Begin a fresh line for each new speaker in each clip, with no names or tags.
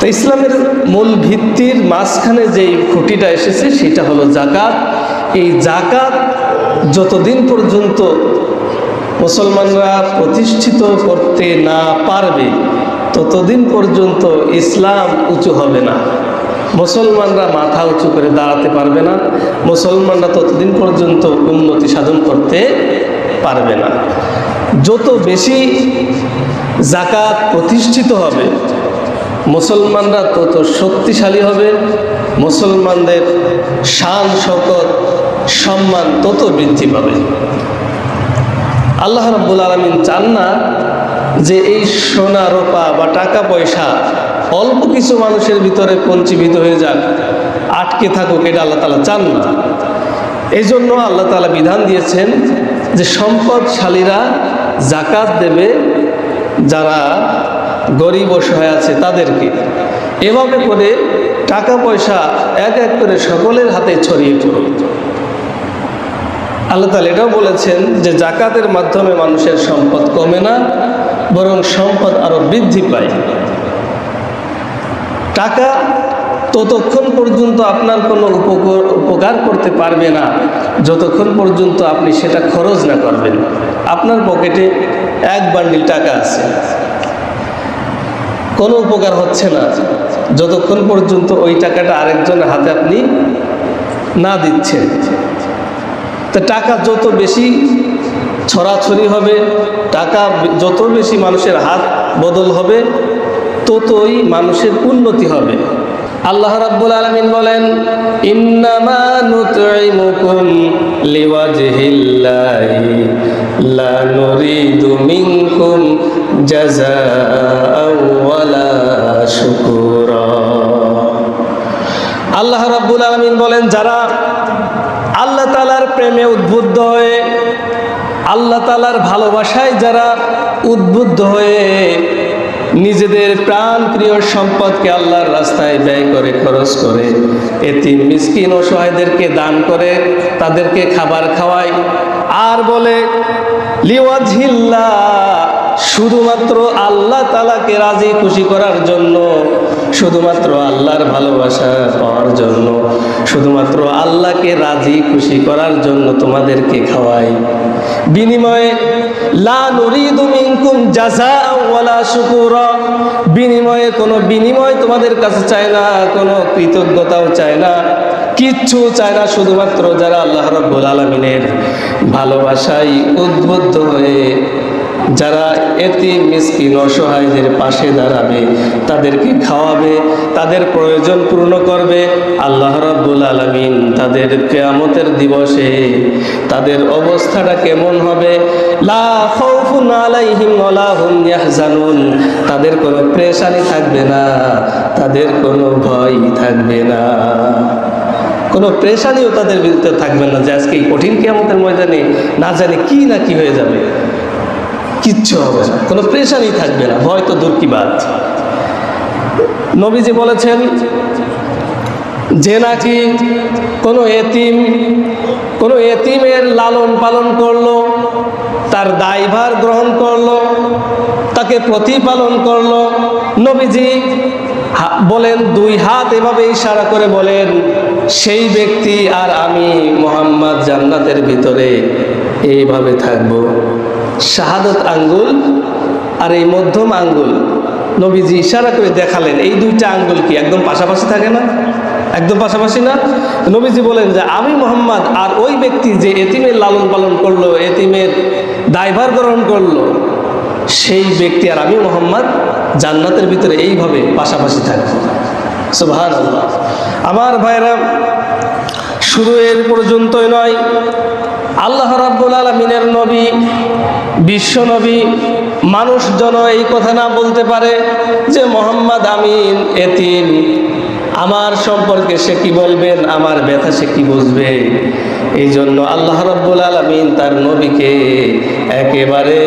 তো ইসলামের মূল ভিত্তির মাঝখানে যেই খুঁটিটা এসেছে, সেটা হলো জাকাত এই জাকাত যতদিন পর্যন্ত মুসলমানরা প্রতিষ্ঠিত করতে না পারবে, ততদিন পর্যন্ত ইসলাম উঁচু হবে না। মুসলমানরা মাথা উঁচু করে দাঁড়াতে পারবে না। মুসলমানরা ততদিন পর্যন্ত উন্নতি সাধন করতে পারবে না। যত বেশি জাকাত প্রতিষ্ঠিত হবে মুসলমানরা তত শক্তিশালী হবে, মুসলমানদের শান শকত সম্মান তত বৃদ্ধি পাবে। আল্লাহ রাব্বুল আলমিন চান না যে এই সোনা, রোপা বা টাকা পয়সা অল্প কিছু মানুষের ভিতরে পঞ্চীভূত হয়ে যাক, আটকে থাকুক, এটা আল্লাহ তালা চান না। এই জন্য আল্লাহ তালা বিধান দিয়েছেন যে সম্পদশালীরা জাকাত দেবে, যারা গরিব অসহায় আছে তাদেরকে। এভাবে করে টাকা পয়সা এক এক করে সকলের হাতে ছড়িয়ে পড়ুক। আল্লাহ তালা এটাও বলেছেন যে জাকাতের মাধ্যমে মানুষের সম্পদ কমে না, বরং সম্পদ আরও বৃদ্ধি পায়। টাকা ততক্ষণ পর্যন্ত আপনার কোনো উপকার করতে পারবে না, যতক্ষণ পর্যন্ত আপনি সেটা খরচ না করবেন। আপনার পকেটে এক বান্ডিল টাকা আছে। কোনো উপকার হচ্ছে না। যতক্ষণ পর্যন্ত ওই টাকাটা আরেকজনের হাতে আপনি না দিচ্ছেন। তো টাকা যত বেশি ছড়াছড়ি হবে, টাকা যত বেশি মানুষের হাত বদল হবে, ততই মানুষের উন্নতি হবে। আল্লাহ রাব্বুল আলামিন বলেন, ইন্নামা নুতইমুকুম লিওয়াজহিল্লাহি আল্লাহ রাব্বুল আলামিন বলেন, যারা আল্লাহ তালার প্রেমে উদ্বুদ্ধ হয়ে, আল্লাহ তালার ভালোবাসায় যারা উদ্বুদ্ধ হয়ে নিজেদের প্রাণ প্রিয় সম্পদকে আল্লাহর রাস্তায় ব্যয় করে, খরচ করে এটি মিসকিন অসহায়দেরকে দান করে, তাদেরকে খাবার খাওয়ায়, আর বলে শুধুমাত্র আল্লাহ তালাকে রাজি খুশি করার জন্য, শুধুমাত্র আল্লাহর ভালোবাসা পাওয়ার জন্য, শুধুমাত্র আল্লাহকে রাজি খুশি করার জন্য তোমাদেরকে খাওয়াই। বিনিময়ে, লা শুকুরা। বিনিময়ে কোনো বিনিময় তোমাদের কাছে চায় না, কোনো কৃতজ্ঞতাও চায় না। কিচ্ছু চায় না শুধুমাত্র যারা আল্লাহ রাব্বুল আলামিনের ভালোবাসায় উদ্বুদ্ধ হয়ে যারা এতি মিসকিন, অসহায়দের পাশে দাঁড়াবে, তাদেরকে খাওয়াবে, তাদের প্রয়োজন পূর্ণ করবে, আল্লাহ রাব্বুল আলামিন তাদের কেয়ামতের দিবসে তাদের অবস্থাটা কেমন হবে? তাদের কোনো প্রেশানি থাকবে না, তাদের কোনো ভয় থাকবে না। কোনো প্রেশানিও তাদের ভিতরে থাকবে না যে আজকে এই কঠিন কেয়ামতের ময়দানে না জানি কি না কি হয়ে যাবে। কিচ্ছু হবে না। কোনো প্রেশারই থাকবে না। ভয় তো দূর কি বাদ নবীজি বলেছেন, যে নাকি কোনো এতিম, কোনো এতিমের লালন পালন করল, তার দায়ভার গ্রহণ করল, তাকে প্রতিপালন করল, নবীজি বলেন, দুই হাত এভাবে ইশারা করে বলেন, সেই ব্যক্তি আর আমি মোহাম্মদ জান্নাতের ভিতরে এইভাবে থাকব। শাহাদত আঙ্গুল আর এই মধ্যম আঙ্গুল। নবীজি ইশারা করে দেখালেন, এই দুইটা আঙ্গুল কি একদম পাশাপাশি থাকে না? একদম পাশাপাশি না? নবীজি বলেন যে, আমি মোহাম্মদ আর ওই ব্যক্তি যে এতিমের লালন পালন করল, এতিমের দায়ভার গ্রহণ করল, সেই ব্যক্তি আর আমি মোহাম্মদ জান্নাতের ভিতরে এইভাবে পাশাপাশি থাকবে। সুভান আমার ভাইরা, শুরু এর পর্যন্তই নয়। আল্লাহ রাব্বুল আলমিনের নবী, বিশ্ব নবী মানুষ যেন এই কথা না বলতে পারে যে মোহাম্মদ আমিন এতিম। আমার সম্পর্কে সে কি বলবেন? আমার ব্যথা সে কি বুঝবে? এই জন্য আল্লাহ রব্বুল আলমিন তার নবীকে একেবারে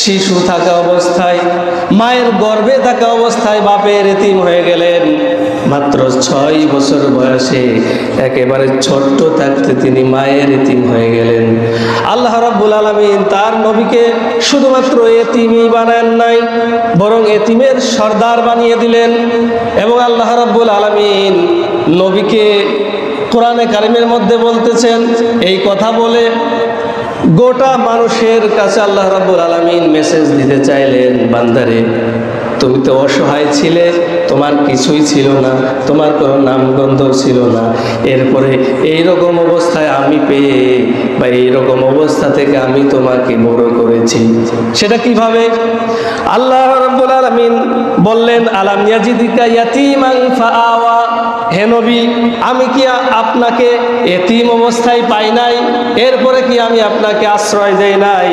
শিশু থাকা অবস্থায়, মায়ের গর্ভে থাকা অবস্থায় বাপের এতিম হয়ে গেলেন। মাত্র ছয় বছর বয়সে একেবারে ছোট্ট থাকতে তিনি মায়ের এতিম হয়ে গেলেন। আল্লাহ রাব্বুল আলমিন তার নবীকে শুধুমাত্র এতিমই বানান নাই, বরং এতিমের সর্দার বানিয়ে দিলেন। এবং আল্লাহ রাব্বুল আলমিন নবীকে কোরআনে কারিমের মধ্যে বলতেছেন, এই কথা বলে গোটা মানুষের কাছে আল্লাহ রাব্বুল আলমিন মেসেজ দিতে চাইলেন বান্দারে। তুমি তো অসহায় ছিলে, তোমার কিছুই ছিল না, তোমার কোনো নামগন্ধ ছিল না। এরপরে এই রকম অবস্থায় আমি পেয়ে, বা এই রকম অবস্থা থেকে আমি তোমাকে বড় করেছি। সেটা কীভাবে? আল্লাহ রাব্বুল আলামিন বললেন, আলাম ইয়াজিদিকা ইয়াতীমান ফাআওয়া? হে নবী, আমি কি আপনাকে এতিম অবস্থায় পাই নাই? এরপরে কি আমি আপনাকে আশ্রয় দেই নাই?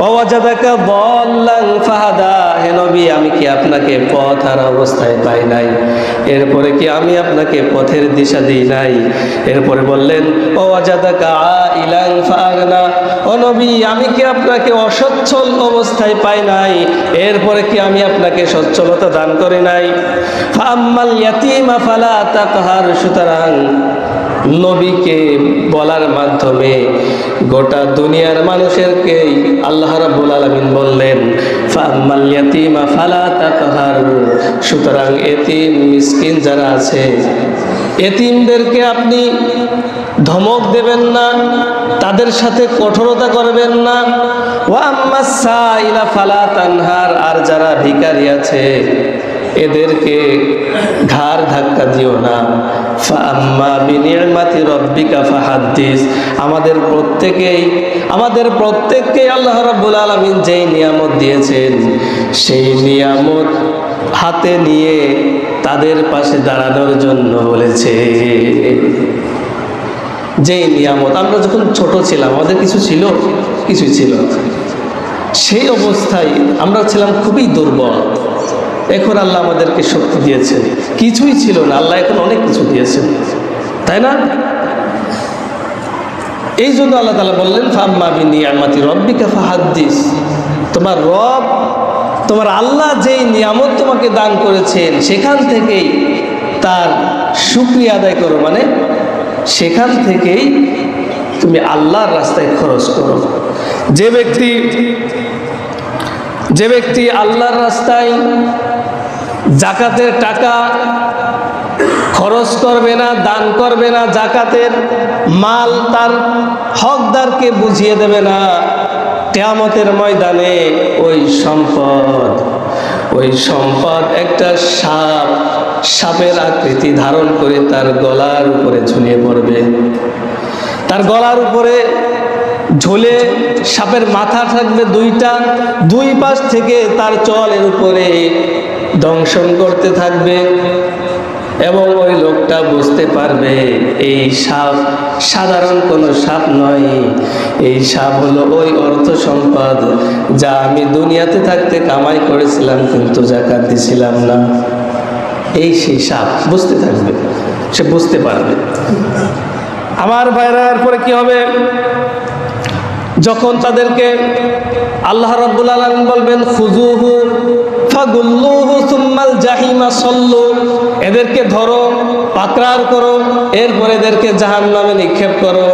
অওয়াজাদাকা বল্লাং ফাহাদা। হে আমি কি আপনাকে পথ আর অবস্থায় পাই নাই? এরপরে কি আমি আপনাকে পথের দিশা দিই নাই? এরপরে বললেন, অওয়াজাদাকা ইলাং ফাগনা ও নবী, আমি কি আপনাকে অসচ্ছল অবস্থায় পাই নাই? এরপরে কি আমি আপনাকে সচ্ছলতা দান করি নাই? ফাম্মাল ইয়াতিমা ফালা তাকহার। সুতরাং নবীকে বলার মাধ্যমে গোটা দুনিয়ার মানুষেরকে আল্লাহ রাব্বুল আলামিন বললেন, ফাম্মাল ইয়াতিমা ফালা তাকহার সুতরাং এতিম, মিসকিন যারা আছে, এতিমদেরকে আপনি ধমক দেবেন না, তাদের সাথে কঠোরতা করবেন না। ওয়া ওয়াম্মা সাইলা ফালা তানহার, আর যারা ভিখারি আছে এদেরকে ঘাড় ধাক্কা দিও না। আমাদের প্রত্যেকেই, আমাদের প্রত্যেককে আল্লাহ রাব্বুল আলামিন যেই নিয়ামত দিয়েছেন, সেই নিয়ামত হাতে নিয়ে তাদের পাশে দাঁড়ানোর জন্য বলেছে। যেই নিয়ামত, আমরা যখন ছোট ছিলাম, আমাদের কিছু ছিল? কিছুই ছিল সেই অবস্থায় আমরা ছিলাম খুবই দুর্বল। এখন আল্লাহ আমাদেরকে শক্তি দিয়েছেন। কিছুই ছিল না, আল্লাহ এখন অনেক কিছু দিয়েছেন। তাই না? এই জন্য আল্লাহ তালা বললেন, ফাম্মা বিনি আমাতি রব্বিকা ফাহাদ্দিস। তোমার রব, তোমার আল্লাহ যেই নিয়ামত তোমাকে দান করেছেন, সেখান থেকেই তার শুক্রিয়া আদায় করো। মানে সেখান থেকেই তুমি আল্লাহর রাস্তায় খরচ করো। যে ব্যক্তি যে ব্যক্তি আল্লাহর রাস্তায় জাকাতের টাকা খরচ করবে না, দান করবে না, জাকাতের মাল তার হকদারকে বুঝিয়ে দেবে না। কেয়ামতের ময়দানে ওই সম্পদ ওই সম্পদ একটা সাপ, সাপের আকৃতি ধারণ করে তার গলার উপরে ঝুলিয়ে পড়বে। তার গলার উপরে ঝোলে সাপের মাথা থাকবে দুইটা, দুই পাশ থেকে তার চলের উপরে দংশন করতে থাকবে এবং ওই লোকটা বুঝতে পারবে, এই সাপ সাধারণ কোনো সাপ নয়। এই সাপ হলো ওই অর্থ সম্পদ যা আমি দুনিয়াতে থাকতে কামাই করেছিলাম কিন্তু জাকাত দিছিলাম না। এই সেই সাপ বুঝতে থাকবে, সে বুঝতে পারবে। আমার ভাইরা, এরপরে কি হবে? যখন তাদেরকে আল্লাহ রাব্বুল আলামিন বলবেন খুজুহু ফাগুল্লুহু সুম্মাল জাহিমা, সল্লু। এদেরকে ধরো পাকরার করো, এরপর এদেরকে জাহান্নামে নিক্ষেপ করো।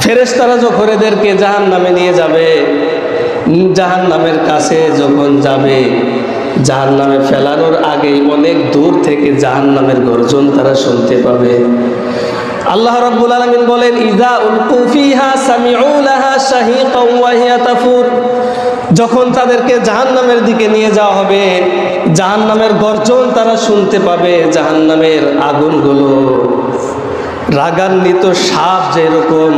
ফেরেশতারা যখন এদেরকে জাহান্নামে নিয়ে যাবে, জাহান্নামের কাছে যখন যাবে, জাহান্নামে ফেলানোর আগেই অনেক দূর থেকে জাহান্নামের গর্জন তারা শুনতে পাবে। আল্লাহ রাব্বুল আলামিন বলেন ইজা উলকু ফিহা সামিউ লাহা শাহিকাও ওয়া হিয়া তাফুর যখন তাদেরকে জাহান্নামের দিকে নিয়ে যাওয়া হবে, জাহান্নামের গর্জন তারা শুনতে পাবে, জাহান্নামের আগুনগুলো। রাগান্বিত সাপ যেরকম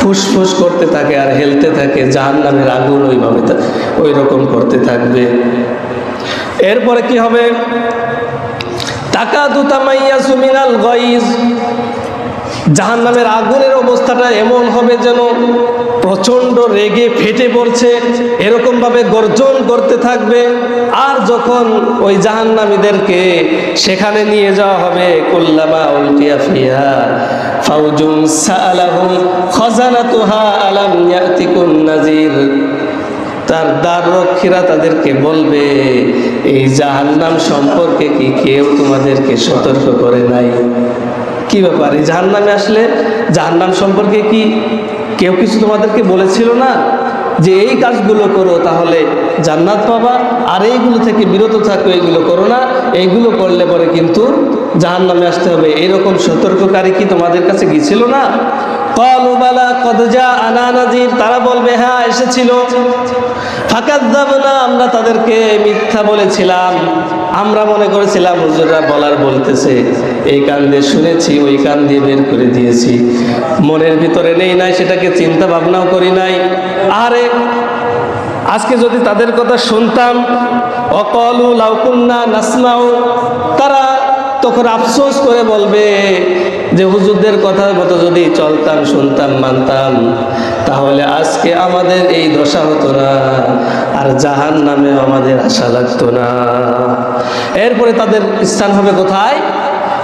ফুসফুস করতে থাকে আর হেলতে থাকে, জাহান্নামের আগুন ওইভাবে ওই রকম করতে থাকবে। এরপরে কি হবে? টাকা দুতামাইয়া সুমিনাল গইজ। জাহান নামের আগুনের অবস্থাটা এমন হবে যেন প্রচণ্ড রেগে ফেটে পড়ছে, এরকমভাবে গর্জন করতে থাকবে, আর যখন ওই জাহান্নামীদেরকে সেখানে নিয়ে যাওয়া হবে, কল্লামা উলকিয়া ফিয়া ফাউজুম সালাহুম খাজানাতুহা আলাম নাজির তার দ্বার রক্ষীরা তাদেরকে বলবে, এই জাহান্নাম সম্পর্কে কি কেউ তোমাদেরকে সতর্ক করে নাই? কি ব্যাপার? এই জাহান্নামে আসলে জাহান্নাম সম্পর্কে কি কেউ কিছু তোমাদেরকে বলেছিল না? যে এই কাজগুলো করো তাহলে জান্নাত পাবা, আর এইগুলো থেকে বিরত থাকো এইগুলো করো না এইগুলো করলে পরে কিন্তু জাহান নামে আসতে হবে। এরকম সতর্ককারী কি তোমাদের কাছে গিয়েছিল না? কলুবালা কদজা আনা নাজির তারা বলবে হ্যাঁ এসেছিল। ফাঁকাত না আমরা তাদেরকে মিথ্যা বলেছিলাম। আমরা মনে করেছিলাম, হুজুররা বলার বলতেছে, এই কান দিয়ে শুনেছি, ওই কান দিয়ে বের করে দিয়েছি। মনের ভিতরে নেই নাই, সেটাকে চিন্তা ভাবনাও করি নাই। আরে, আজকে যদি তাদের কথা শুনতাম, অকলু লাউকুন্না নাসমাও তারা তখন আফসোস করে বলবে যে হুজুরদের কথা মতো যদি চলতাম, শুনতাম, মানতাম, তাহলে আজকে আমাদের এই দশা হতো না, আর জাহান নামে আমাদের আশা লাগতো না। এরপরে তাদের স্থান হবে কোথায়?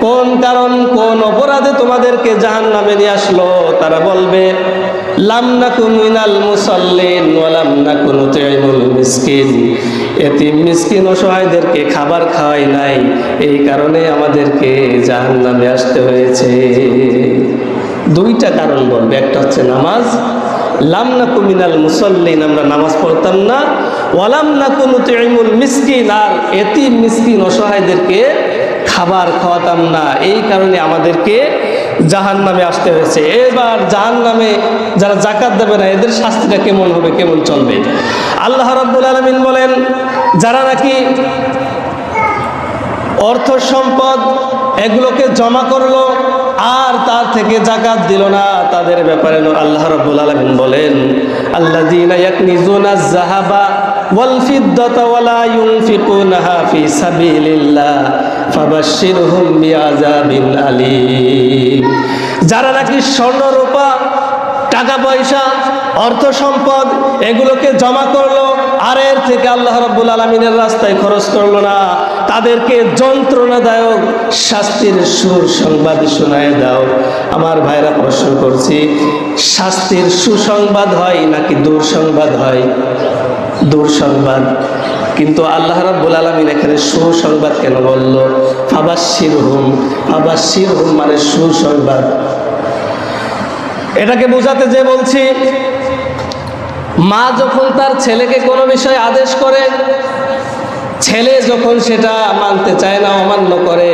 কোন কারণ, কোন অপরাধে তোমাদেরকে জাহান্নামে নিয়ে আসলো? তারা বলবে অসহায়দেরকে খাবার খাওয়াই নাই। এই কারণে আমাদেরকে জাহান্নামে আসতে হয়েছে। দুইটা কারণ বলবে। একটা হচ্ছে নামাজ। লাম নাকু মিনাল মুসল্লিন, আমরা নামাজ পড়তাম না। ওয়ালাম নাকু নুতিমুল মিসকিন। আর এতিম মিসকিন অসহায়দেরকে খাবার খাওয়াতাম না এই কারণে আমাদেরকে জাহান নামে আসতে হয়েছে এবার জাহান নামে যারা জাকাত দেবে না এদের শাস্তিটা কেমন হবে কেমন চলবে আল্লাহ রব্বুল আলমিন বলেন যারা নাকি অর্থ সম্পদ এগুলোকে জমা করলো আর তার থেকে জাকাত দিল না তাদের ব্যাপারে আল্লাহ রব্বুল আলমিন বলেন আল্লাহ ইয়াকনিজুনা জাহাবা والفضة ولا ينفقونها في سبيل الله فبشرهم بعذاب أليم যারা নাকি স্বর্ণ, রূপা, টাকা পয়সা, অর্থ সম্পদ, এগুলোকে জমা করল, আর এর থেকে আল্লাহ রাব্বুল আলমিনের রাস্তায় খরচ করল না, তাদেরকে যন্ত্রণাদায়ক শাস্তির সুর সংবাদ শোনায় দাও। আমার ভাইরা প্রশ্ন করছি, শাস্তির সুসংবাদ হয় নাকি দুঃসংবাদ হয়? দুঃসংবাদ। কিন্তু আল্লাহ রাব্বুল আলমিন এখানে সুসংবাদ কেন বলল? ফাবাসির হুম ফাবাসির হুম মানে সুসংবাদ। এটাকে বোঝাতে যে বলছি, মা যখন তার ছেলেকে কোনো বিষয়ে আদেশ করে, ছেলে যখন সেটা মানতে চায় না, অমান্য করে,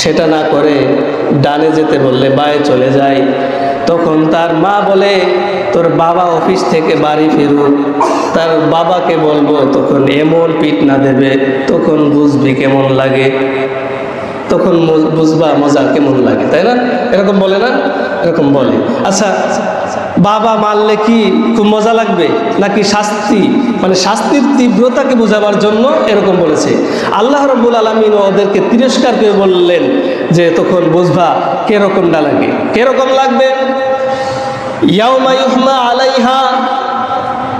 সেটা না করে, ডানে যেতে বললে বায়ে চলে যায়, তখন তার মা বলে, তোর বাবা অফিস থেকে বাড়ি ফিরুক। তার বাবাকে বলব, তখন এমন পিট না দেবে, তখন বুঝবি কেমন লাগে। তখন বুঝবা মজা কেমন লাগে। তাই না? এরকম বলে না? এরকম বলে। আচ্ছা বাবা মারলে কি খুব মজা লাগবে? নাকি শাস্তি? মানে শাস্তির তীব্রতাকে বোঝাবার জন্য এরকম বলেছে। আল্লাহ রব্বুল আলমিন ওদেরকে তিরস্কার করে বললেন যে, তখন বুঝবা কেরকমটা লাগে। কেরকম লাগবে? ইয়াউমা ইউহমা আলাইহা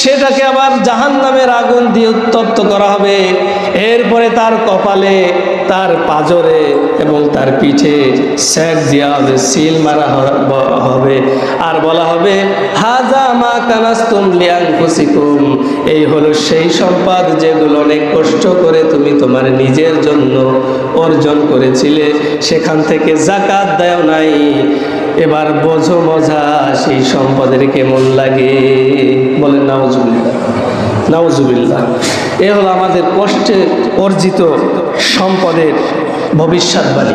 সেটাকে আবার জাহান নামের আগুন দিয়ে উত্তপ্ত করা হবে। এরপরে তার কপালে, তার পাজরে এবং তার পিঠে স্যাক দেওয়া হবে, সিল মারা হবে। আর বলা হবে, হাজা মা কানাস্তুম লিয়াং ফুসিকুম এই হলো সেই সম্পদ যেগুলো অনেক কষ্ট করে তুমি তোমার নিজের জন্য অর্জন করেছিলে। সেখান থেকে জাকাত দেয় নাই। এবার বোঝো মজা, সেই সম্পদের কেমন লাগে? বলেন নাওজুবিল্লাহ নাওজুবিল্লাহ এ হলো আমাদের কষ্টে অর্জিত সম্পদের ভবিষ্যৎবাণী।